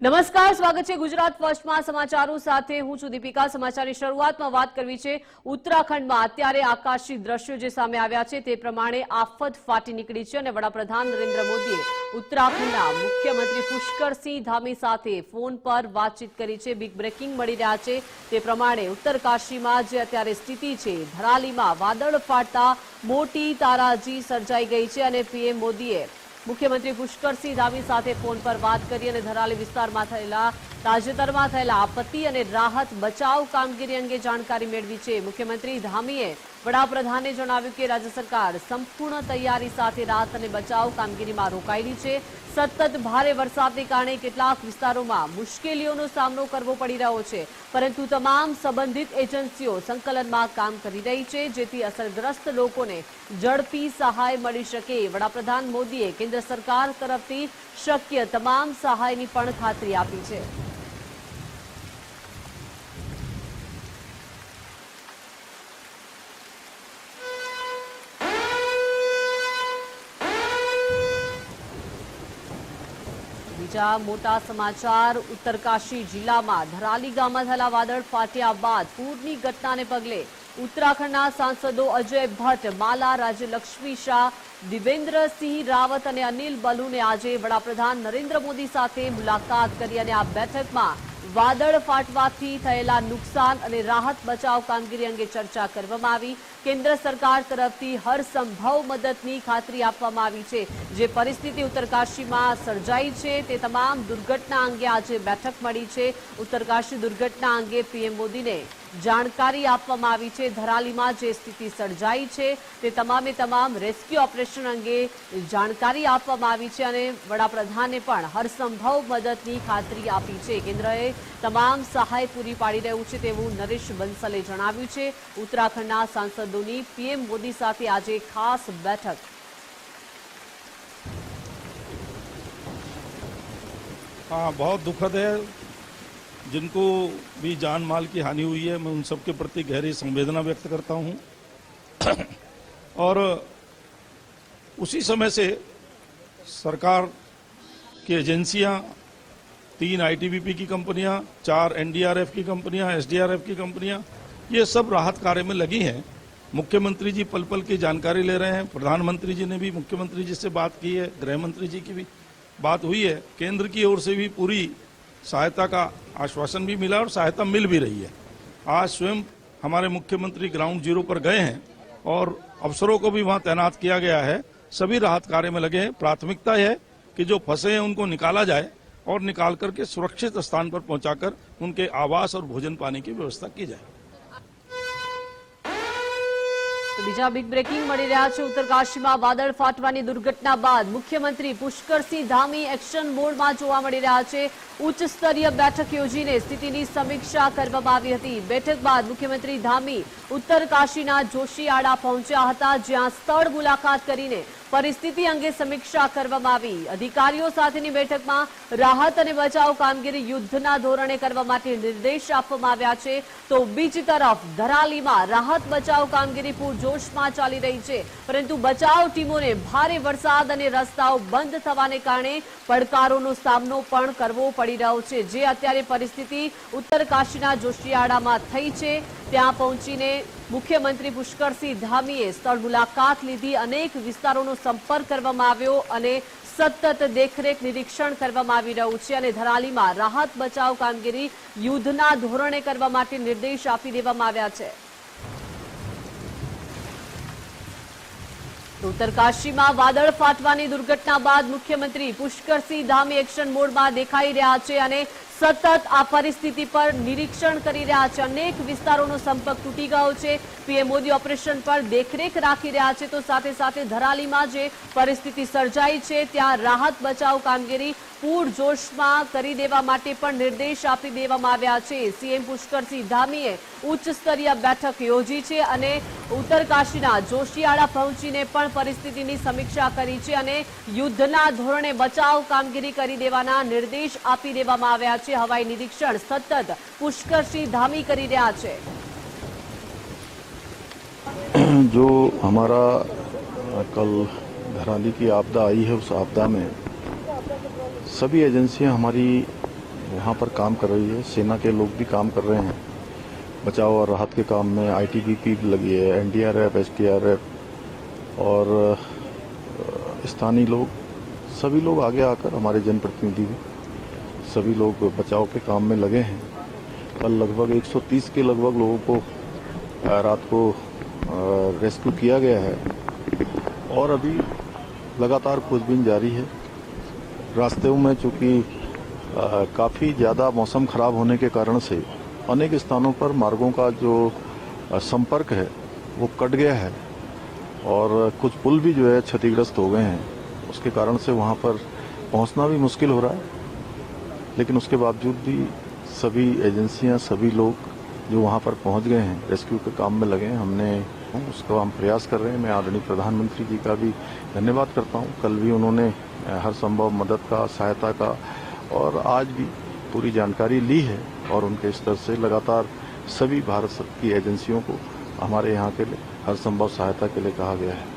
નમસ્કાર, સ્વાગત છે ગુજરાત ફર્સ્ટમાં સમાચારો સાથે હું છું દીપિકા. સમાચારની શરૂઆતમાં વાત કરવી છે ઉત્તરાખંડમાં. અત્યારે આકાશી દ્રશ્યો જે સામે આવ્યા છે તે પ્રમાણે આફત ફાટી નીકળી છે અને વડાપ્રધાન નરેન્દ્ર મોદીએ ઉત્તરાખંડના મુખ્યમંત્રી પુષ્કરસિંહ ધામી સાથે ફોન પર વાતચીત કરી છે. બિગ બ્રેકિંગ મળી રહ્યા છે તે પ્રમાણે ઉત્તરકાશીમાં જે અત્યારે સ્થિતિ છે, ધરાલીમાં વાદળ ફાટતા મોટી તારાજી સર્જાઈ ગઈ છે અને પીએમ મોદીએ મુખ્યમંત્રી પુષ્કરસિંહ ધામી સાથે ફોન પર વાત કરી અને ધરાલી વિસ્તારમાં થયેલા તાજેતરમાં થયેલા આપત્તિ અને રાહત બચાવ કામગીરી અંગે જાણકારી મેળવી છે. મુખ્યમંત્રી ધામીએ વડાપ્રધાને જણાવ્યું કે રાજ્ય સરકાર સંપૂર્ણ તૈયારી સાથે રાહત અને બચાવ કામગીરીમાં રોકાયેલી છે. સતત ભારે વરસાદને કારણે કેટલાક વિસ્તારોમાં મુશ્કેલીઓનો સામનો કરવો પડી રહ્યો છે. પરંતુ તમામ સંબંધિત એજન્સીઓ સંકલનમાં કામ કરી રહી છે, જેથી અસરગ્રસ્ત લોકોને ઝડપી સહાય મળી શકે. વડાપ્રધાન મોદીએ કેન્દ્ર સરકાર તરફથી શક્ય તમામ સહાયની પણ ખાતરી આપી છે. બીજા મોટા સમાચાર, ઉત્તરકાશી જિલ્લામાં ધરાલી ગામમાં થયેલા વાદળ ફાટ્યા બાદ પૂરની ઘટનાને પગલે ઉત્તરાખંડના સાંસદો અજય ભટ્ટ, માલા રાજ્યલક્ષ્મી શાહ, દિવેન્દ્રસિંહ રાવત અને અનિલ બલુને આજે વડાપ્રધાન નરેન્દ્ર મોદી સાથે મુલાકાત કરી અને આ બેઠકમાં વાદળ ફાટવાથી થયેલા નુકસાન અને રાહત બચાવ કામગીરી અંગે ચર્ચા કરવામાં આવી. કેન્દ્ર સરકાર તરફથી હર સંભવ મદદની ખાતરી આપવામાં આવી છે. જે પરિસ્થિતિ ઉત્તરકાશીમાં સર્જાઈ છે તે તમામ દુર્ઘટના અંગે આજે બેઠક મળી છે. ઉત્તરકાશી દુર્ઘટના અંગે પીએમ મોદીને જાણકારી આપવામાં આવી છે ધરાલીમાં જે સ્થિતિ સર્જાઈ છે તે તમામે તમામ રેસ્ક્યુ ઓપરેશન અંગે જાણકારી આપવામાં આવી છે અને વડાપ્રધાને પણ હરસંભવ મદદની ખાતરી આપી છે કેન્દ્રએ તમામ સહાય પૂરી પાડી રહ્યું છે તેવું નરેશ બંસલે જણાવ્યું છે ઉત્તરાખંડના સાંસદોની પીએમ મોદી સાથે આજે ખાસ બેઠક हाँ बहुत दुखद है जिनको भी जान माल की हानि हुई है, मैं उन सबके प्रति गहरी संवेदना व्यक्त करता हूँ। और उसी समय से सरकार की एजेंसियाँ, तीन आईटीबीपी की कंपनियाँ, चार एनडीआरएफ की कंपनियाँ एसडीआरएफ की कंपनियाँ, ये सब राहत कार्य में लगी हैं। मुख्यमंत्री जी पल पल की जानकारी ले रहे हैं, प्रधानमंत्री जी ने भी, मुख्यमंत्री जी से बात की है गृह मंत्री जी की भी बात हुई है। केंद्र की ओर से भी पूरी सहायता का आश्वासन भी मिला और सहायता मिल भी रही है। आज स्वयं हमारे मुख्यमंत्री ग्राउंड ज़ीरो पर गए हैं और अफसरों को भी वहाँ तैनात किया गया है। सभी राहत कार्य में लगे हैं। प्राथमिकता है कि जो फंसे हैं उनको निकाला जाए और निकाल करके सुरक्षित स्थान पर पहुंचाकर उनके आवास और भोजन पानी की व्यवस्था की जाए। બીજા બિગ બ્રેકિંગ મળી રહ્યા છે. ઉત્તરકાશીમાં વાદળ ફાટવાની દુર્ઘટના બાદ મુખ્યમંત્રી પુષ્કરસિંહ ધામી એક્શન મોડમાં જોવા મળી રહ્યા છે. ઉચ્ચ સ્તરીય બેઠક યોજીને સ્થિતિની સમીક્ષા કરવામાં આવી હતી. બેઠક બાદ મુખ્યમંત્રી ધામી ઉત્તરકાશીના જોશીઆડા પહોંચ્યા હતા, જ્યાં સ્થળ મુલાકાત કરીને પરિસ્થિતિ અંગે સમીક્ષા કરવામાં આવી. અધિકારીઓ સાથેની બેઠકમાં રાહત અને બચાવ કામગીરી યુદ્ધના ધોરણે કરવા માટે નિર્દેશ આપવામાં આવ્યા છે. તો બીજી તરફ ધરાલીમાં રાહત બચાવ કામગીરી પૂરજોશમાં ચાલી રહી છે. પરંતુ બચાવ ટીમોને ભારે વરસાદ અને રસ્તાઓ બંધ થવાને કારણે પડકારોનો સામનો પણ કરવો પડી રહ્યો છે. જે અત્યારે પરિસ્થિતિ ઉત્તરકાશીના જોશિયાળામાં થઈ છે. ત્યાં પહોંચીને મુખ્યમંત્રી પુષ્કરસિંહ ધામીએ સ્થળ મુલાકાત લીધી. અનેક વિસ્તારોનો સંપર્ક કરવામાં આવ્યો અને સતત દેખરેખ નિરીક્ષણ કરવામાં આવી રહ્યું છે અને ધરાલીમાં રાહત બચાવ કામગીરી યુદ્ધના ધોરણે કરવા માટે નિર્દેશ આપી દેવામાં આવ્યા છે. ઉત્તરકાશીમાં વાદળ ફાટવાની દુર્ઘટના બાદ મુખ્યમંત્રી પુષ્કરસિંહ ધામી એક્શન મોડમાં દેખાઈ રહ્યા છે અને સતત આ પરિસ્થિતિ પર નિરીક્ષણ કરી રહ્યા છે. અનેક વિસ્તારોનો સંપર્ક તૂટી ગયો છે. પીએમ મોદી ઓપરેશન પર દેખરેખ રાખી રહ્યા છે. તો સાથે સાથે ધરાલીમાં જે પરિસ્થિતિ સર્જાઈ છે, ત્યાં રાહત બચાવ કામગીરી પૂરજોશમાં કરી દેવા માટે પણ નિર્દેશ આપી દેવામાં આવ્યા છે સીએમ પુષ્કરસિંહ ધામીએ ઉચ્ચ સ્તરીય બેઠક યોજી છે અને ઉત્તરકાશીના જોશિયાળા પહોંચીને પણ પરિસ્થિતિની સમીક્ષા કરી છે અને યુદ્ધના ધોરણે બચાવ કામગીરી કરી દેવાના નિર્દેશ આપી દેવામાં આવ્યા છે હવાઈ નિરીક્ષણ સતત પુષ્કરસિંહ ધામી કરી રહ્યા છે जो हमारा कल घराली की आपदा आई है उस आपदा में सभी एजेंसियाँ हमारी यहाँ पर काम कर रही है। सेना के लोग भी काम कर रहे हैं। बचाव और राहत के काम में आईटीबीपी लगी है एनडीआरएफ एसडीआरएफ और स्थानीय लोग, सभी लोग आगे आकर हमारे जनप्रतिनिधि भी, सभी लोग बचाव के काम में लगे हैं। कल लगभग 130 के लगभग लोगों को रात को रेस्क्यू किया गया है और अभी लगातार खोजबीन जारी है। रास्ते में, चूँकि काफ़ी ज़्यादा मौसम खराब होने के कारण से अनेक स्थानों पर मार्गों का जो संपर्क है, वो कट गया है। और कुछ पुल भी जो है क्षतिग्रस्त हो गए हैं। उसके कारण से वहाँ पर पहुँचना भी मुश्किल हो रहा है। लेकिन उसके बावजूद भी सभी एजेंसियाँ, सभी लोग जो वहाँ पर पहुँच गए हैं, रेस्क्यू के काम में लगे हैं। हमने उसका हम प्रयास कर रहे हैं मैं आदरणीय प्रधानमंत्री जी का भी धन्यवाद करता हूं कल भी उन्होंने अ, हर संभव मदद का सहायता का और आज भी पूरी जानकारी ली है और उनके स्तर से लगातार सभी भारत सर- की एजेंसियों को हमारे यहाँ के लिए हर संभव सहायता के लिए कहा गया है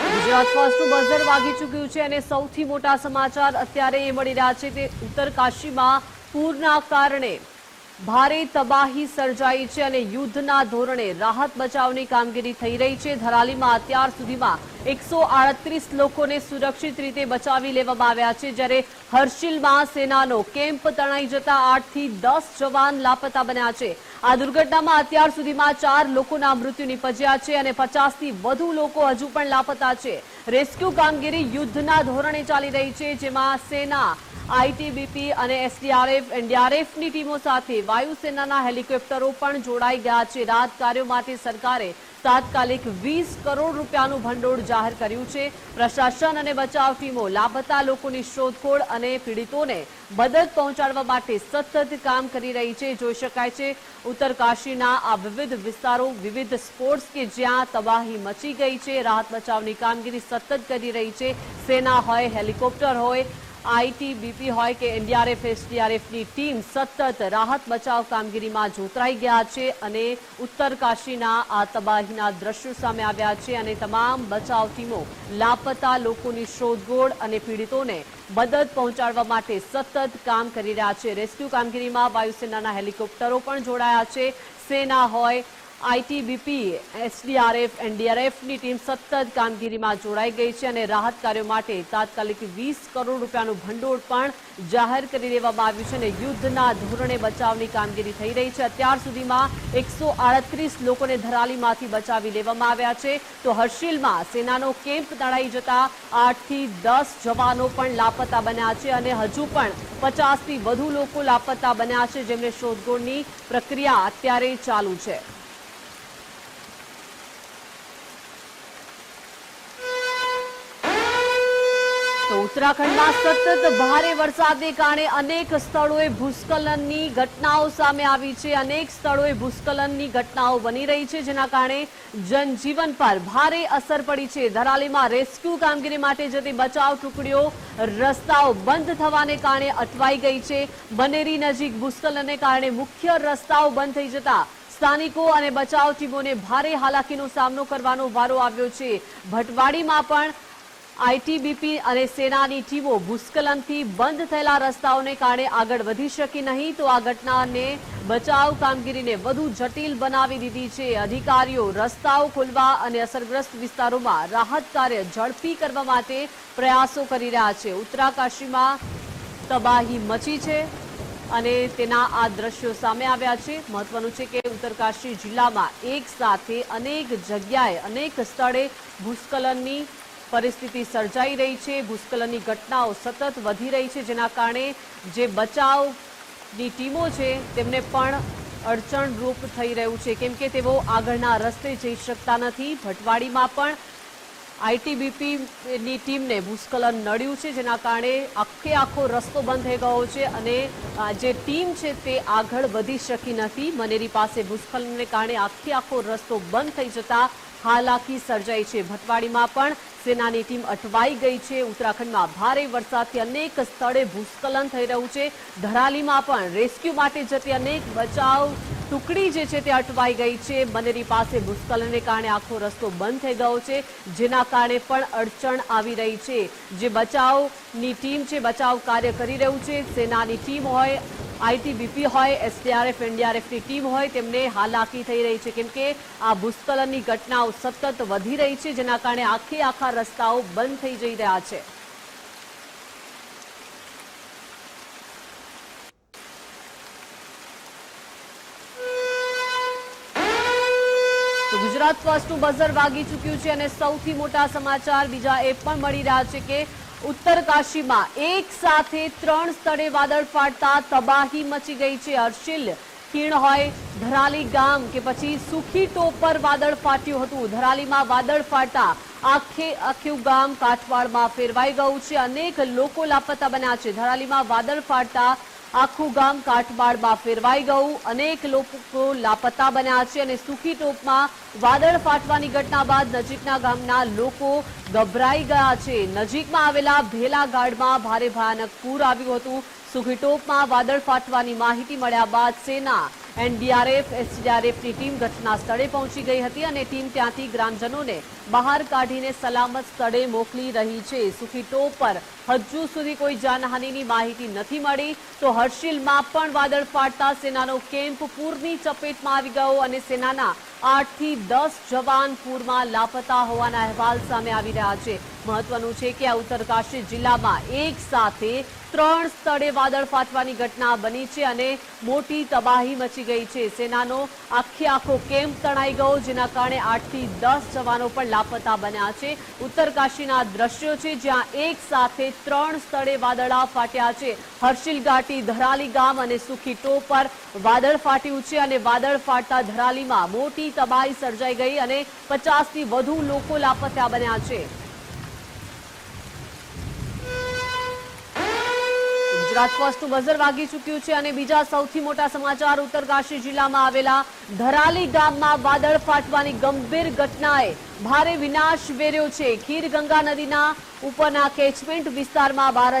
ગુજરાત ફર્સ્ટનું બઝર વાગી ચૂક્યું છે અને સૌથી મોટા સમાચાર અત્યારે એ મળી રહ્યા છે તે ઉત્તરકાશીમાં પૂરના કારણે ભારે તબાહી સર્જાઈ છે અને યુદ્ધના ધોરણે રાહત બચાવની કામગીરી થઈ રહી છે. ધરાલીમાં અત્યાર સુધીમાં એકસો લોકોને સુરક્ષિત રીતે બચાવી લેવામાં આવ્યા છે. જ્યારે હર્ષિલમાં સેનાનો કેમ્પ તણાઈ જતા આઠથી દસ જવાન લાપતા બન્યા છે. આ દુર્ઘટનામાં અત્યાર સુધીમાં ચાર લોકોના મૃત્યુ નિપજ્યા છે અને પચાસથી વધુ લોકો હજુ પણ લાપતા છે. રેસ્ક્યુ કામગીરી યુદ્ધના ધોરણે ચાલી રહી છે, જેમાં સેના, આઈટીબીપી અને એસડીઆરએફ, એનડીઆરએફની ટીમો સાથે વાયુસેનાના હેલિકોપ્ટરો પણ જોડાઈ ગયા છે. રાહત કાર્યો માટે સરકારે તાત્કાલિક વીસ કરોડ રૂપિયાનું ભંડોળ જાહેર કર્યું છે. પ્રશાસન અને બચાવ ટીમો લાપતા લોકોની શોધખોળ અને પીડિતોને મદદ પહોંચાડવા માટે સતત કામ કરી રહી છે. જોઈ શકાય છે, ઉત્તરકાશીના આ વિવિધ વિસ્તારો વિવિધ સ્પોર્ટ્સ કે જ્યાં તબાહી મચી ગઈ છે. રાહત બચાવની કામગીરી સતત કરી રહી છે. સેના હોય, હેલિકોપ્ટર હોય આઈટીબીપી હોય કે એનડીઆરએફ, એસડીઆરએફની ટીમ સતત રાહત બચાવ કામગીરીમાં જોતરાઈ ગયા છે અને ઉત્તરકાશીના આ તબાહીના દ્રશ્યો સામે આવ્યા છે અને તમામ બચાવ ટીમો લાપતા લોકોની શોધખોળ અને પીડિતોને મદદ પહોંચાડવા માટે સતત કામ કરી રહ્યા છે. રેસ્ક્યુ કામગીરીમાં વાયુસેનાના હેલિકોપ્ટરો પણ જોડાયા છે. સેના હોય આઈટીબીપી, એસડીઆરએફ, એનડીઆરએફની ટીમ સતત કામગીરીમાં જોડાઈ ગઈ છે અને રાહત કાર્યો માટે તાત્કાલિક વીસ કરોડ રૂપિયાનું ભંડોળ પણ જાહેર કરી દેવામાં આવ્યું છે અને યુદ્ધના ધોરણે બચાવની કામગીરી થઈ રહી છે. અત્યાર સુધીમાં એકસો લોકોને ધરાલીમાંથી બચાવી લેવામાં આવ્યા છે. તો હર્ષિલમાં સેનાનો કેમ્પ તણાઈ જતા આઠથી દસ જવાનો પણ લાપતા બન્યા છે અને હજુ પણ પચાસથી વધુ લોકો લાપતા બન્યા છે. જેમને શોધખોળની પ્રક્રિયા અત્યારે ચાલુ છે. ઉત્તરાખંડમાં સતત ભારે વરસાદને કારણે અનેક સ્થળોએ ભૂસ્ખલનની ઘટનાઓ સામે આવી છે. અનેક સ્થળોએ ભૂસ્ખલનની ઘટનાઓ બની રહી છે, જેના કારણે જનજીવન પર ભારે અસર પડી છે. ધરાલીમાં રેસ્ક્યુ કામગીરી માટે જતી બચાવ ટુકડીઓ રસ્તાઓ બંધ થવાને કારણે અટવાઈ ગઈ છે. બનેરી નજીક ભૂસ્ખલનને કારણે મુખ્ય રસ્તાઓ બંધ થઈ જતા સ્થાનિકો અને બચાવ ટીમોને ભારે હાલાકીનો સામનો કરવાનો વારો આવ્યો છે. ભટવાડીમાં પણ આઈટીબીપી અને સેનાની ટીમો ભૂસ્ખલનથી બંધ થયેલા રસ્તાઓને કારણે આગળ વધી શકી નહીં, તો આ ઘટનાને બચાવ કામગીરીને વધુ જટિલ બનાવી દીધી છે. અધિકારીઓ રસ્તાઓ ખોલવા અને અસરગ્રસ્ત વિસ્તારોમાં રાહત કાર્ય ઝડપી કરવા માટે પ્રયાસો કરી રહ્યા છે. ઉત્તરાકાશીમાં તબાહી મચી છે અને તેના આ દ્રશ્યો સામે આવ્યા છે. મહત્વનું છે કે ઉત્તરકાશી જિલ્લામાં એક સાથે અનેક જગ્યાએ, અનેક સ્થળે ભૂસ્ખલનની પરિસ્થિતિ સર્જાઈ રહી છે. ભૂસ્ખલનની ઘટનાઓ સતત વધી રહી છે, જેના કારણે જે બચાવની ટીમો છે, તેમને પણ અડચણરૂપ થઈ રહ્યું છે. કેમ કે તેઓ આગળના રસ્તે જઈ શકતા નથી. ભટવાડીમાં પણ આઈટીબીપીની ટીમને ભૂસ્ખલન નડ્યું છે, જેના કારણે આખે આખો રસ્તો બંધ થઈ ગયો છે અને જે ટીમ છે તે આગળ વધી શકી નથી. મનેરી પાસે ભૂસ્ખલનને કારણે આખે આખો રસ્તો બંધ થઈ જતા હાલાકી સર્જાઈ છે. ભટવાડીમાં પણ સેનાની ટીમ અટવાઈ ગઈ છે. ઉત્તરાખંડમાં ભારે વરસાદથી અનેક સ્થળે ભૂસ્ખલન થઈ રહ્યું છે. ધરાલીમાં પણ રેસ્ક્યુ માટે જતી અનેક બચાવ ટુકડી જે છે તે અટવાઈ ગઈ છે. મનેરી પાસે ભૂસ્ખલનને કારણે આખો રસ્તો બંધ થઈ ગયો છે, જેના કારણે પણ અડચણ આવી રહી છે. જે બચાવની ટીમ છે, બચાવ કાર્ય કરી રહ્યું છે. સેનાની ટીમ હોય આઈટીબીપી હોય, એસડીઆરએફ એનડીઆરએફની ટીમ હોય, તેમને હાલાકી થઈ રહી છે. કેમ કે આ ભૂસ્ખલનની ઘટનાઓ સતત વધી રહી છે, જેના કારણે આખે આખા રસ્તાઓ બંધ થઈ જઈ રહ્યા છે. ગુજરાત ફર્સ્ટનું બઝર વાગી ચૂક્યું છે અને સૌથી મોટા સમાચાર બીજા એ પણ મળી રહ્યા છે કે ઉત્તરકાશીમાં એક સાથે ત્રણ સ્થળે વાદળ ફાટતા તબાહી મચી ગઈ છે. હર્ષિલ ખીણ હોય ધરાલી ગામ કે પછી સુખી ટોપ પર વાદળ ફાટ્યું હતું. ધરાલીમાં વાદળ ફાટતા આખે આખું ગામ કાઠવાડમાં ફેરવાઈ ગયું છે. અનેક લોકો લાપતા બન્યા છે. ધરાલીમાં વાદળ ફાટતા આખું ગામ કાટમાળમાં ફેરવાઈ ગયું. અનેક લોકો લાપતા બન્યા છે અને સુખી ટોપમાં વાદળ ફાટવાની ઘટના બાદ નજીકના ગામના લોકો ગભરાઈ ગયા છે. નજીકમાં આવેલા ભેલા ગાઢમાં ભારે ભયાનક પૂર આવ્યું હતું. સુખી ટોપમાં વાદળ ફાટવાની માહિતી મળ્યા બાદ સેના એનડીઆરએફ એસડીઆરએફની ટીમ ઘટના સ્થળે પહોંચી ગઈ હતી અને ટીમ ત્યાંથી ગ્રામજનોને બહાર કાઢીને સલામત સ્થળે મોકલી રહી છે. સુખી ટોપ પર હજુ સુધી કોઈ જાનહાનિની માહિતી નથી મળી. તો હર્ષિલમાં પણ વાદળ ફાટતા સેનાનો કેમ્પ પૂરની ચપેટમાં આવી ગયો અને સેનાના આઠથી દસ જવાન પૂરમાં લાપતા હોવાના અહેવાલ સામે આવી રહ્યા છે. મહત્વનું છે કે આ ઉત્તરકાશી જિલ્લામાં એક સાથે ત્રણ સ્થળે વાદળ ફાટવાની ઘટના બની છે અને મોટી તબાહી મચી ગઈ છે. સેનાનો આખે આખો કેમ્પ તણાઈ ગયો, જેના કારણે આઠથી દસ જવાનો પણ લાપતા બન્યા છે. ઉત્તરકાશીના દ્રશ્યો છે, જ્યાં એક સાથે ત્રણ સ્થળે વાદળા ફાટ્યા છે. હર્ષિલ ઘાટી ધરાલી ગામ અને સુખી ટોપ પર વાદળ ફાટ્યું છે અને વાદળ ફાટતા ધરાલીમાં મોટી તબાહી સર્જાઈ ગઈ અને પચાસથી વધુ લોકો લાપતા બન્યા છે. ગુજરાત ફર્સ્ટનું વાગી ચૂક્યું છે અને બીજા સૌથી મોટા સમાચાર ઉત્તરકાશી જિલ્લામાં આવેલા ધરાલી ગામમાં વાદળ ફાટવાની ગંભીર ઘટનાએ ભારે વિનાશ વેર્યો છે. ખીરગંગા નદીના ઉપરના કેચમેન્ટ વિસ્તારમાં બાર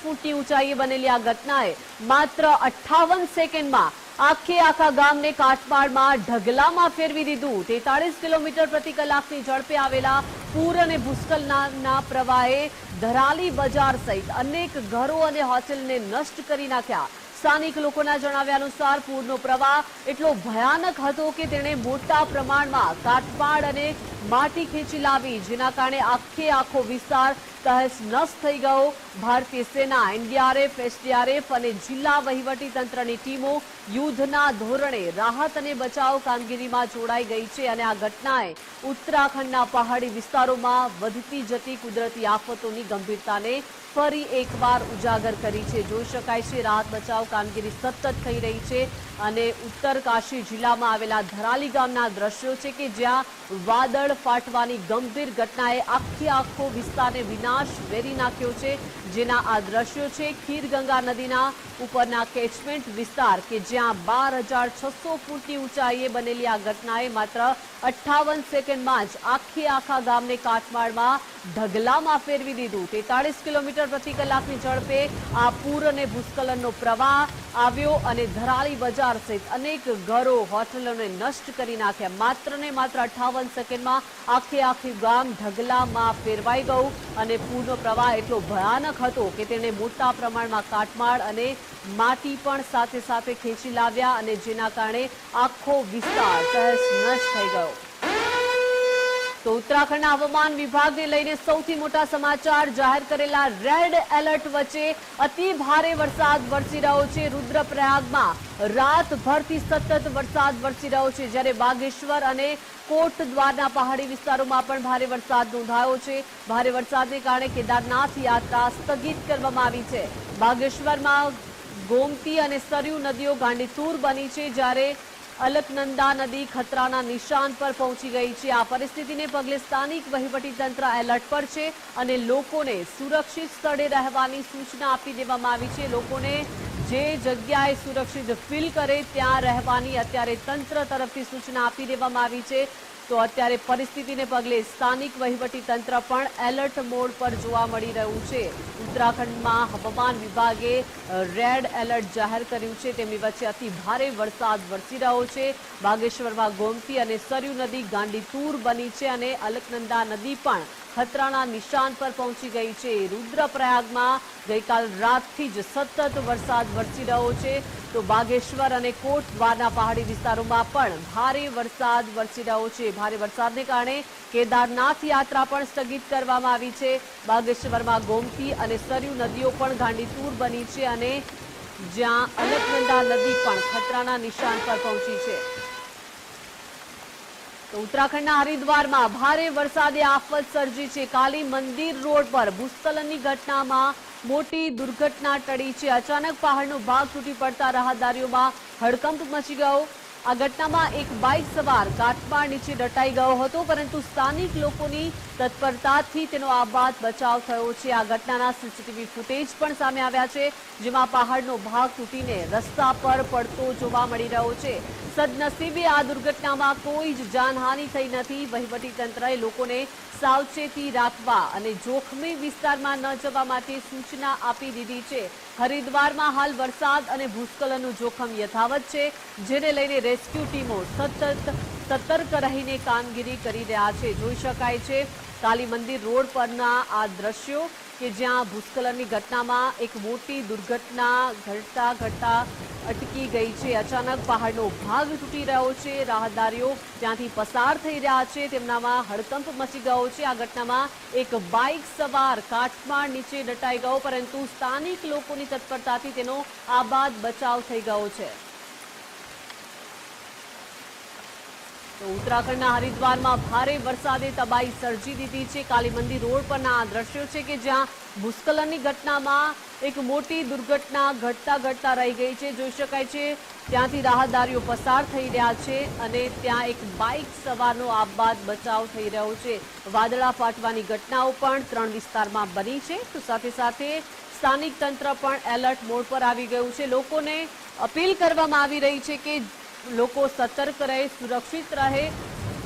ફૂટની ઊંચાઈએ બનેલી આ ઘટનાએ માત્ર અઠ્ઠાવન સેકન્ડમાં આખે આખા ગામને કાટમાળમાં ઢગલામાં ફેરવી દીધું. તેતાળીસ કિલોમીટર પ્રતિ કલાકની ઝડપે આવેલા પૂર અને ભૂસ્ખલનના પ્રવાહે ધરાલી બજાર સહિત અનેક ઘરો અને હોટેલને નષ્ટ કરી નાખ્યા. સ્થાનિક લોકોના જણાવ્યા અનુસાર પૂરનો પ્રવાહ એટલો ભયાનક હતો કે તેણે મોટા પ્રમાણમાં કાટમાળ અને માટી ખેંચી લાવી, જેના કારણે આખે આખો વિસ્તાર તહેસ નસ થઈ ગયો. ભારતીય સેના, એનડીઆરએફ, એસડીઆરએફ અને જિલ્લા વહીવટી તંત્રની ટીમો યુદ્ધના ધોરણે રાહત અને બચાવ કામગીરીમાં જોડાઈ ગઈ છે અને આ ઘટનાએ ઉત્તરાખંડના પહાડી વિસ્તારોમાં વધતી જતી કુદરતી આફતોની ગંભીરતાને ફરી એકવાર ઉજાગર કરી છે. જોઈ શકાય છે, રાહત બચાવ કામગીરી સતત થઈ રહી છે અને ઉત્તર કાશી જિલ્લામાં આવેલા ધરાલી ગામના દ્રશ્યો છે કે જ્યાં વાદળ ફાટવાની ગંભીર ઘટનાએ આખે આખો વિસ્તારને વિનાશ વેરી નાખ્યો છે. જેના આ દ્રશ્યો છે, ખીરગંગા નદીના ઉપરના કેચમેન્ટ વિસ્તાર કે જ્યાં બાર હજાર છસો ફૂટની ઊંચાઈએ બનેલી આ ઘટનાએ માત્ર અઠ્ઠાવન સેકન્ડમાં જ આખે આખા ગામને કાટમાળમાં ઢગલામાં ફેરવી દીધું. તેતાળીસ કિલોમીટર પ્રતિ કલાકની ઝડપે આ પૂર અને ભૂસ્ખલનનો પ્રવાહ આવ્યો અને ધરાળી બજાર સહિત અનેક ઘરો, હોટલોને નષ્ટ કરી નાખ્યા. માત્ર ને માત્ર અઠ્ઠાવન સેકન્ડમાં આખે આખી ગામ ઢગલામાં ફેરવાઈ ગયું અને પૂરનો પ્રવાહ એટલો ભયાનક હતો કે તેણે મોટા પ્રમાણમાં કાટમાળ અને માટી પણ સાથે સાથે ખેંચી લાવ્યા અને જેના કારણે આખો વિસ્તાર તહેસ થઈ ગયો. તો ઉત્તરાખંડના હવામાન વિભાગને લઈને સૌથી મોટા સમાચાર જાહેર કરેલા રેડ એલર્ટ વચ્ચે અતિ ભારે વરસાદ વરસી રહ્યો છે. રુદ્રપ્રયાગમાં રાતભરથી સતત વરસાદ વરસી રહ્યો છે. જ્યારે બાગેશ્વર અને કોટ દ્વારના પહાડી વિસ્તારોમાં પણ ભારે વરસાદ નોંધાયો છે. ભારે વરસાદને કારણે કેદારનાથ યાત્રા સ્થગિત કરવામાં આવી છે. બાગેશ્વરમાં ગોમતી અને સરયુ નદીઓ ગાંડીતુર બની છે જ્યારે અલકનંદા નદી ખતરાના નિશાન પર પહોંચી ગઈ છે. આ પરિસ્થિતિને પગલે સ્થાનિક વહીવટીતંત્ર એલર્ટ પર છે અને લોકોને સુરક્ષિત સ્થળે રહેવાની સૂચના આપી દેવામાં આવી છે. લોકોને જે જગ્યાએ સુરક્ષિત ફીલ કરે ત્યાં રહેવાની અત્યારે તંત્ર તરફથી સૂચના આપી દેવામાં આવી છે. તો અત્યારે પરિસ્થિતિને પગલે સ્થાનિક વહીવટી તંત્ર પણ એલર્ટ મોડ પર જોવા મળી રહ્યું છે. ઉત્તરાખંડમાં હવામાન વિભાગે રેડ એલર્ટ જાહેર કર્યું છે. તેમની વચ્ચે અતિ ભારે વરસાદ વરસી રહ્યો છે. બાગેશ્વરમાં ગોમતી અને સરયુ નદી ગાંડીતુર બની છે અને અલકનંદા નદી પણ ખતરાના નિશાન પર પહોંચી ગઈ છે. રુદ્રપ્રયાગમાં ગઈકાલ રાતથી જ સતત વરસાદ વરસી રહ્યો છે. તો બાગેશ્વર અને કોટ દ્વારના પહાડી વિસ્તારોમાં પણ ભારે વરસાદ વરસી રહ્યો છે. ભારે વરસાદને કારણે કેદારનાથ યાત્રા પણ સ્થગિત કરવામાં આવી છે. બાગેશ્વરમાં ગોમતી અને સરયુ નદીઓ પણ ગાંડીતૂર બની છે અને જ્યાં અલકનંદા નદી પણ ખતરાના નિશાન પર પહોંચી છે. ઉત્તરાખંડના હરિદ્વારમાં ભારે વરસાદે આફત સર્જી છે. કાલી મંદિર રોડ પર ભૂસ્ખલનની ઘટનામાં મોટી દુર્ઘટના ટળી છે. અચાનક પહાડનો ભાગ તૂટી પડતા રાહદારીઓમાં હડકંપ મચી ગયો. આ ઘટનામાં એક બાઇક સવાર કાટમાળ નીચે દટાઈ ગયો હતો, પરંતુ સ્થાનિક લોકોની તત્પરતાથી તેનો આબાદ બચાવ થયો છે. આ ઘટનાના સીસીટીવી ફૂટેજ પણ સામે આવ્યા છે, જેમાં પહાડનો ભાગ તૂટીને રસ્તા પર પડતો જોવા મળી રહ્યો છે. સદનસીબે આ દુર્ઘટનામાં કોઈ જ જાનહાનિ થઈ નથી. વહીવટી તંત્રએ લોકોને સાવચેતી રાખવા અને જોખમી વિસ્તારમાં ન જવા માટે સૂચના આપી દીધી છે. હરિદ્વારમાં હાલ વરસાદ અને ભૂસ્ખલનનું જોખમ યથાવત છે, જેને લઈને રેસ્ક્યુ ટીમો સતત સતર્ક રહીને કામગીરી કરી રહ્યા છે. જોઈ શકાય છે કાલી મંદિર રોડ પરના આ દ્રશ્યો કે જ્યાં ભૂસ્ખલનની ઘટનામાં એક મોટી દુર્ઘટના ઘટતા ઘટતા અટકી ગઈ છે. અચાનક પહાડનો ભાગ તૂટી રહ્યો છે. રાહદારીઓ ત્યાંથી પસાર થઈ રહ્યા છે. તેમનામાં હડકંપ મચી ગયો છે. આ ઘટનામાં એક બાઇક સવાર કાટમાળ નીચે દટાઈ ગયો, પરંતુ સ્થાનિક લોકોની તત્પરતાથી તેનો આબાદ બચાવ થઈ ગયો છે. તો ઉત્તરાખંડના હરિદ્વારમાં ભારે વરસાદે તબાહી સર્જી દીધી છે. કાલી મંદિર રોડ પરના આ દ્રશ્યો છે કે જ્યાં ભૂસ્ખલનની ઘટનામાં એક મોટી દુર્ઘટના ઘટતા ઘટતા રહી ગઈ છે. જોઈ શકાય છે, ત્યાંથી રાહદારીઓ પસાર થઈ રહ્યા છે અને ત્યાં એક બાઇક સવારનો આપબાદ બચાવ થઈ રહ્યો છે. વાદળા ફાટવાની ઘટનાઓ પણ ત્રણ વિસ્તારમાં બની છે. તો સાથે સાથે સ્થાનિક તંત્ર પણ એલર્ટ મોડ પર આવી ગયું છે. લોકોને અપીલ કરવામાં આવી રહી છે કે લોકો સતર્ક રહે, સુરક્ષિત રહે,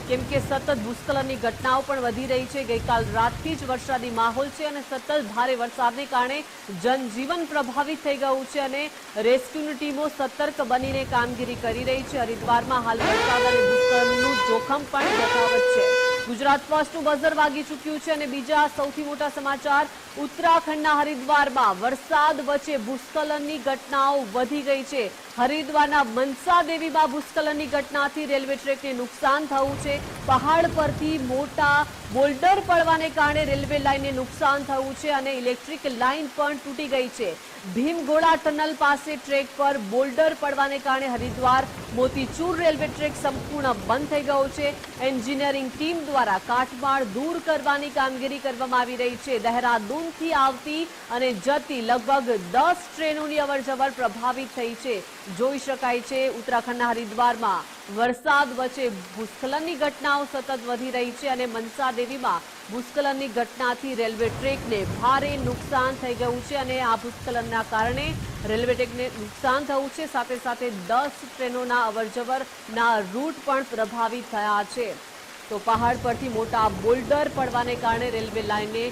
કેમ કે સતત ભૂસ્ખલનની ઘટનાઓ પણ વધી રહી છે. ગઈકાલ રાતથી જ વરસાદી માહોલ છે અને સતત ભારે વરસાદને કારણે જનજીવન પ્રભાવિત થઈ ગયું છે અને રેસ્ક્યુની ટીમો સતર્ક બનીને કામગીરી કરી રહી છે. હરિદ્વારમાં હાલ વરસાદ અને ભૂસ્ખલનનું જોખમ પણ યથાવત છે. ગુજરાત ફર્સ્ટનું બઝર વાગી ચૂક્યું છે અને બીજા સૌથી મોટા સમાચાર, ઉત્તરાખંડના હરિદ્વારમાં વરસાદ વચ્ચે ભૂસ્ખલનની ઘટનાઓ વધી ગઈ છે. હરિદ્વારના મનસા દેવીમાં ભૂસ્ખલનની ઘટનાથી રેલવે ટ્રેકને નુકસાન થયું છે. પહાડ પરથી મોટા બોલ્ડર પડવાને કારણે રેલવે લાઇનને નુકસાન થયું છે અને ઇલેક્ટ્રિક લાઇન પણ તૂટી ગઈ છે. ભીમગોળા ટનલ પાસે ટ્રેક પર બોલ્ડર પડવાને કારણે હરિદ્વાર, મોતીચૂર રેલવે ટ્રેક સંપૂર્ણ બંધ થઈ ગયો છે. એન્જિનિયરિંગ ટીમ દ્વારા કાટમાળ દૂર કરવાની કામગીરી કરવામાં આવી રહી છે. દહેરાદૂનથી આવતી અને જતી લગભગ દસ ટ્રેનોની અવરજવર પ્રભાવિત થઈ છે. જોઈ શકાય છે, ઉત્તરાખંડના હરિદ્વારમાં વરસાદ વચ્ચે ભૂસ્ખલનની ઘટનાઓ સતત વધી રહી છે અને મનસા દેવીમાં ભૂસ્ખલનની ઘટનાથી રેલવે ટ્રેકને ભારે નુકસાન થઈ ગયું છે અને આ ભૂસ્ખલનના કારણે રેલવે ટ્રેકને નુકસાન થયું છે. સાથે સાથે દસ ટ્રેનોના અવરજવરના રૂટ પણ પ્રભાવિત થયા છે. તો પહાડ પરથી મોટા બોલ્ડર પડવાને કારણે રેલવે લાઇનને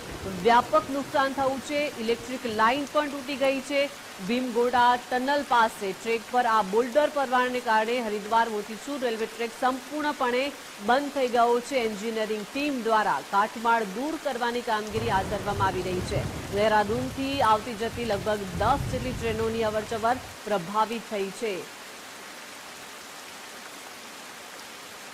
વ્યાપક નુકસાન થયું છે. ઇલેક્ટ્રિક લાઇન પણ તૂટી ગઈ છે. ભીમગોડા ટનલ પાસે ટ્રેક પર આ બોલ્ડર પડવાને કારણે હરિદ્વાર મોતીચૂર રેલવે ટ્રેક સંપૂર્ણપણે બંધ થઈ ગયો છે. એન્જિનિયરિંગ ટીમ દ્વારા કાટમાળ દૂર કરવાની કામગીરી હાથ ધરવામાં આવી રહી છે. દહેરાદૂનથી આવતી જતી લગભગ દસ જેટલી ટ્રેનોની અવરજવર પ્રભાવિત થઈ છે.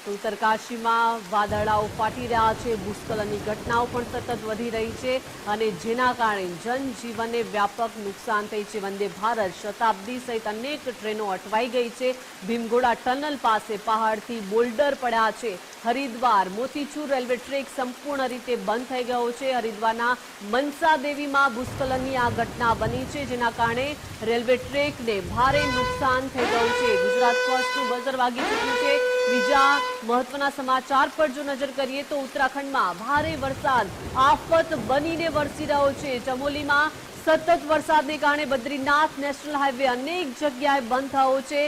તો ઉત્તરકાશીમાં વાદળાઓ ફાટી રહ્યા છે, ભૂસ્ખલનની ઘટનાઓ પણ સતત વધી રહી છે અને જેના કારણે જનજીવનને વ્યાપક નુકસાન થઈ છે. વંદે ભારત શતાબ્દી સહિત અનેક ટ્રેનો અટવાઈ ગઈ છે. ભીમગોડા ટનલ પાસે પહાડથી બોલ્ડર પડ્યા છે. હરિદ્વાર, મોતીચૂર રેલવે ટ્રેક સંપૂર્ણ રીતે બંધ થઈ ગયો છે. હરિદ્વારના મનસા દેવીમાં ભૂસ્ખલનની આ ઘટના બની છે, જેના કારણે રેલવે ટ્રેકને ભારે નુકસાન થઈ ગયું છે. ગુજરાત ફર્સ્ટનું બઝર વાગી ચૂક્યું છે. બીજા મહત્વના સમાચાર પર જો નજર કરીએ તો ઉત્તરાખંડમાં ભારે વરસાદ, આફત બનીને વરસી રહ્યો છે. ચમોલીમાં સતત વરસાદને કારણે બદ્રીનાથ નેશનલ હાઈવે અનેક જગ્યાએ બંધ થયો છે.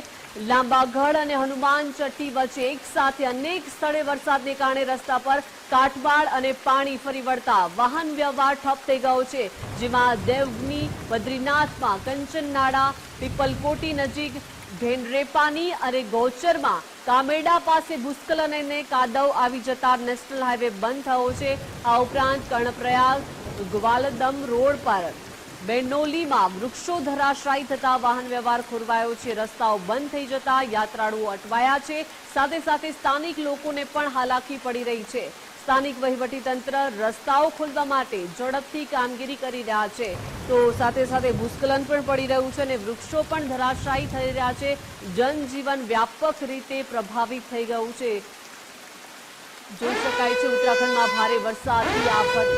લાંબાગઢ અને હનુમાન ચટ્ટી વચ્ચે એક સાથે અનેક સ્થળે વરસાદને કારણે રસ્તા પર કાટમાળ અને પાણી ફરી વળતા વાહન વ્યવહાર ઠપ થઈ ગયો છે. જેમાં દેવની બદ્રીનાથમાં કંચનનાળા, પીપલકોટી નજીક ભેનરેપાની અને ગૌચરમાં કામેડા પાસે ભૂસ્ખલન અને કાદવ આવી જતા નેશનલ હાઈવે બંધ થયો છે. આ ઉપરાંત કર્ણપ્રયાગ, ગ્વાલદમ રોડ પર બેનોલીમાં વૃક્ષો ધરાશાયી થતા વાહન વ્યવહાર ખોરવાયો છે. રસ્તાઓ બંધ થઈ જતા યાત્રાળુઓ અટવાયા છે. સાથે સાથે સ્થાનિક લોકોને પણ હાલાકી પડી રહી છે. સ્થાનિક વહીવટીતંત્ર રસ્તાઓ ખોલવા માટે ઝડપથી કામગીરી કરી રહ્યા છે. તો સાથે સાથે ભૂસ્ખલન પણ પડી રહ્યું છે અને વૃક્ષો પણ ધરાશાયી થઈ રહ્યા છે. જનજીવન વ્યાપક રીતે પ્રભાવિત થઈ ગયું છે. જોઈ શકાય છે, ઉત્તરાખંડમાં ભારે વરસાદથી આફત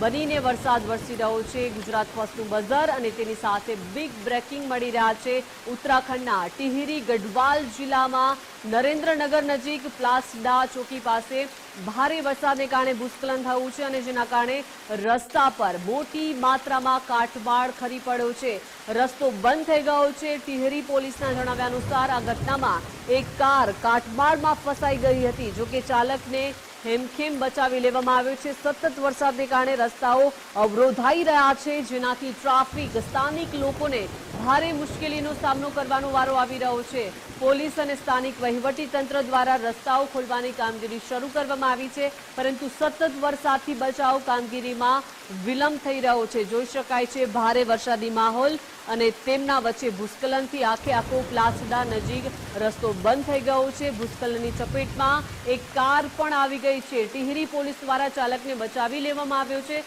બનીને વરસાદ વરસી રહ્યો છે. ગુજરાત ફર્સ્ટનું બઝર અને તેની સાથે બિગ બ્રેકિંગ મળી રહ્યા છે. ઉત્તરાખંડના ટિહરી ગઢવાલ જિલ્લામાં નરેન્દ્રનગર નજીક પ્લાસડા ચોકી પાસે ભારે વરસાદને કારણે ભૂસ્ખલન થયું છે અને જેના કારણે રસ્તા પર મોટી માત્રામાં કાટમાળ ખરી પડ્યો છે. રસ્તો બંધ થઈ ગયો છે. ટિહરી પોલીસના જણાવ્યા અનુસાર આ ઘટનામાં એક કાર કાટમાળમાં ફસાઈ ગઈ હતી. જોકે ચાલકને હેમખેમ બચાવી લેવામાં આવ્યો છે. સતત વરસાદને કારણે રસ્તાઓ અવરોધાઈ રહ્યા છે. જેનાથી ટ્રાફિક, સ્થાનિક લોકોને ભારે મુશ્કેલીનો સામનો કરવાનો વારો આવી રહ્યો છે. પોલીસ અને સ્થાનિક વહીવટી તંત્ર દ્વારા રસ્તાઓ ખોલવાની કામગીરી શરૂ કરવામાં આવી છે, પરંતુ સતત વરસાદથી બચાવ કામગીરીમાં વિલંબ થઈ રહ્યો છે. જોઈ શકાય છે, ભારે વરસાદી માહોલ અને તેમના વચ્ચે ભૂસ્ખલનથી આખે આખો પ્લાસડા નજીક રસ્તો બંધ થઈ ગયો છે. ભૂસ્ખલનની ચપેટમાં એક કાર પણ આવી ગઈ છે. ટિહરી પોલીસ દ્વારા ચાલકને બચાવી લેવામાં આવ્યો છે.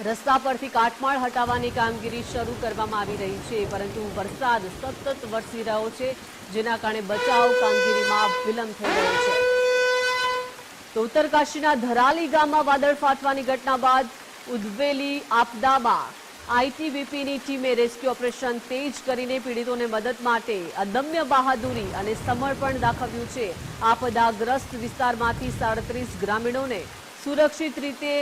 રસ્તા પરથી કાટમાળ હટાવવાની કામગીરી શરૂ કરવામાં આવી રહી છે, પરંતુ વરસાદ સતત વરસી રહ્યો છે, જેના કારણે બચાવ કામગીરીમાં વિલંબ થઈ રહ્યો છે. તો ઉત્તરકાશીના ધરાલી ગામમાં વાદળ ફાટવાની ઘટના બાદ ઉદ્વેલી આપદામાં આઈટીબીપીની ટીમે રેસ્ક્યુ ઓપરેશન તેજ કરીને પીડિતોને મદદ માટે અદમ્ય બહાદુરી અને સમર્પણ દાખવ્યું છે. આપદાગ્રસ્ત વિસ્તારમાંથી સાડત્રીસ ગ્રામીણોને સુરક્ષિત રીતે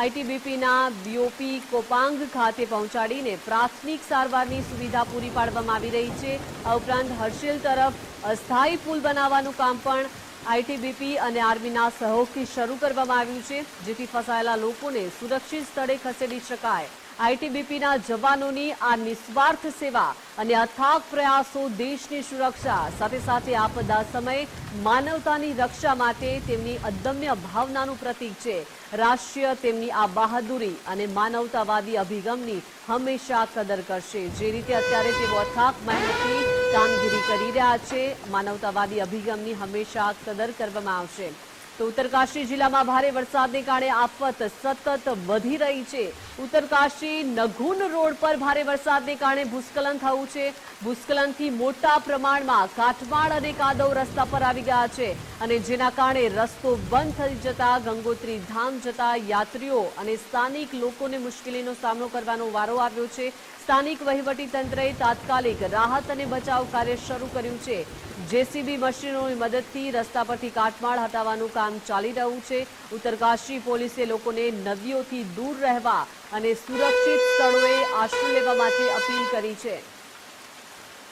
આઈટીબીપીના બીઓપી કોપાંગ ખાતે પહોંચાડીને પ્રાથમિક સારવારની સુવિધા પૂરી પાડવામાં આવી રહી છે. આ ઉપરાંત હર્ષિલ તરફ અસ્થાયી પુલ બનાવવાનું કામ પણ આઈટીબીપી અને આર્મીના સહયોગથી શરૂ કરવામાં આવ્યું છે, જેથી ફસાયેલા લોકોને સુરક્ષિત સ્થળે ખસેડી શકાય. આઈટીબીપીના જવાનોની આ નિસ્વાર્થ સેવા અને અથાગ પ્રયાસો દેશની સુરક્ષા, સાથે સાથે આપદા સમયે માનવતાની રક્ષા માટે તેમની અદમ્ય ભાવનાનું પ્રતીક છે. રાષ્ટ્રીય તેમની આ બહાદુરી અને માનવતાવાદી અભિગમની હંમેશા કદર કરશે. જે રીતે અત્યારે તેઓ અથાક મહેનતની કામગીરી કરી રહ્યા છે, માનવતાવાદી અભિગમની હંમેશા કદર કરવામાં આવશે. તો ઉત્તરકાશી જિલ્લામાં ભારે વરસાદને કારણે આફત સતત વધી રહી છે. ઉત્તરકાશી નઘુન રોડ પર ભારે વરસાદને કારણે ભૂસ્ખલન થયું છે. ભૂસ્ખલનથી મોટા પ્રમાણમાં કાટમાળ અને કાદવ રસ્તા પર આવી ગયા છે અને જેના કારણે રસ્તો બંધ થઈ જતા ગંગોત્રી ધામ જતા યાત્રીઓ અને સ્થાનિક લોકોને મુશ્કેલીનો સામનો કરવાનો વારો આવ્યો છે. સ્થાનિક વહીવટી તાત્કાલિક રાહત અને બચાવ કાર્ય શરૂ કર્યું છે. જેસીબી મશીનોની મદદથી રસ્તા પરથી કાટમાળ હટાવવાનું કામ ચાલી રહ્યું છે. ઉત્તરકાશી પોલીસે લોકોને નદીઓથી દૂર રહેવા અને સુરક્ષિત સ્થળોએ આશ્રય લેવા માટે અપીલ કરી છે.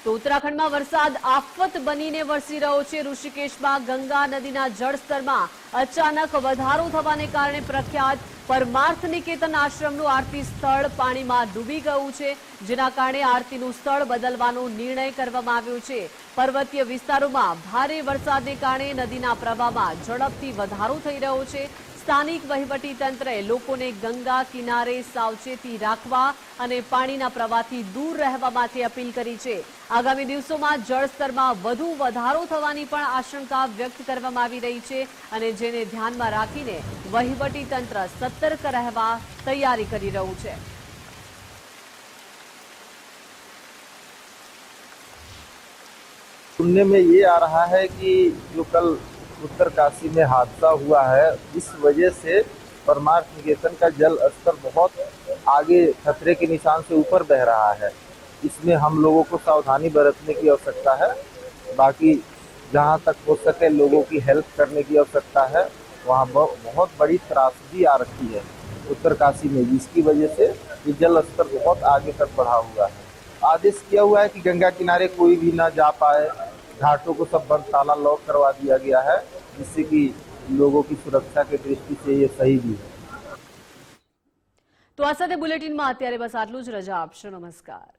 તો ઉત્તરાખંડમાં વરસાદ આફત બનીને વરસી રહ્યો છે. ઋષિકેશમાં ગંગા નદીના જળસ્તરમાં અચાનક વધારો થવાને કારણે પ્રખ્યાત પરમાર્થ નિકેતન આશ્રમનું આરતી સ્થળ પાણીમાં ડૂબી ગયું છે, જેના કારણે આરતીનું સ્થળ બદલવાનો નિર્ણય કરવામાં આવ્યો છે. પર્વતીય વિસ્તારોમાં ભારે વરસાદને કારણે નદીના પ્રવાહમાં ઝડપથી વધારો થઈ રહ્યો છે. સ્થાનિક વહીવટી તંત્રએ લોકોને ગંગા કિનારે સાવચેતી રાખવા અને પાણીના પ્રવાહથી દૂર રહેવા માટે અપીલ કરી છે આગામી દિવસોમાં જળસ્તરમાં વધુ વધારો થવાની પણ આશંકા વ્યક્ત કરવામાં આવી રહી છે અને જેને ધ્યાનમાં રાખીને વહીવટી તંત્ર સતર્ક રહેવા તૈયારી કરી રહ્યું છે सुनने में ये आ रहा है कि जो कल उत्तरकाशी में हादसा हुआ है। इस वजह से परमार्थ निकेतन का जल स्तर बहुत आगे खतरे के निशान से ऊपर बह रहा है। इसमें हम लोगों को सावधानी बरतने की आवश्यकता है। बाकी जहाँ तक हो सके लोगों की हेल्प करने की आवश्यकता है, वहाँ बहुत बड़ी त्रासदी आ रखी है उत्तरकाशी में, जिसकी वजह से ये जल स्तर बहुत आगे तक बढ़ा हुआ है। आदेश किया हुआ है कि गंगा किनारे कोई भी ना जा पाए। घाटों को सब बंद ताला लॉक करवा दिया गया है जिससे कि लोगों की सुरक्षा की दृष्टि से ये सही भी है તો આ સાથે બુલેટિનમાં અત્યારે બસ આટલું જ રજા આપશો નમસ્કાર